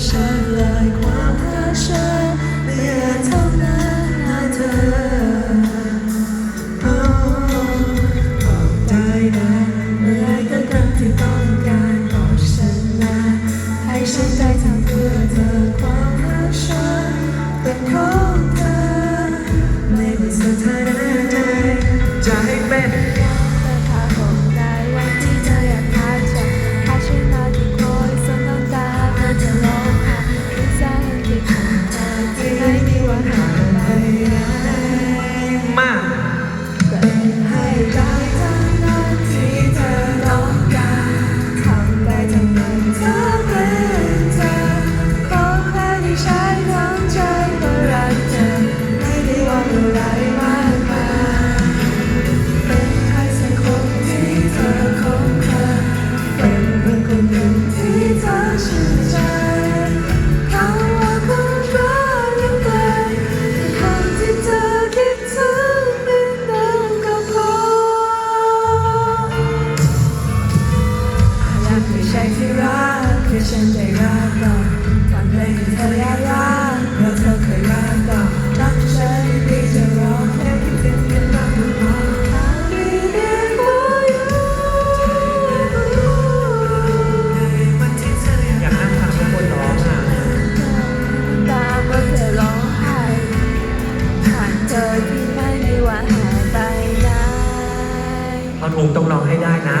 山来跨太深你听它诉说。ุงต้องร้องให้ได้นะ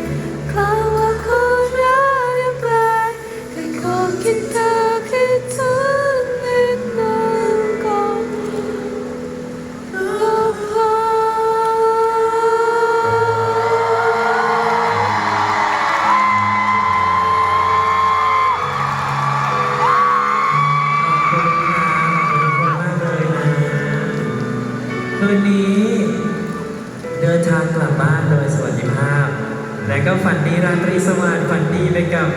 ี้ เดินทางกลับบ้านโดยสวัสดิภาพ และก็ฝันดีราตรีสวัสดิ์ฝันดีไปกับ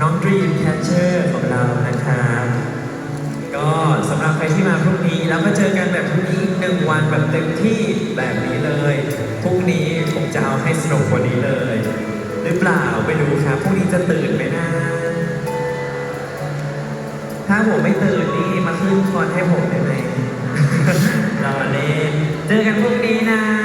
น้องดรีมแคชเชอร์ของเรานะครับก็สำหรับใครที่มาพรุ่งนี้ แล้วก็เจอกันแบบพรุ่งนี้หนึ่งวันแบบเต็มที่แบบนี้เลยพรุ่งนี้ผมจะเอาให้สนุกกว่านี้เลย หรือเปล่าไปดูครับพรุ่งนี้จะตื่นไหมนะถ้าผมไม่ตื่นนี่มาขึ้นคอนให้ผมได้ไหม เจอกันพรุ่งนี้นะ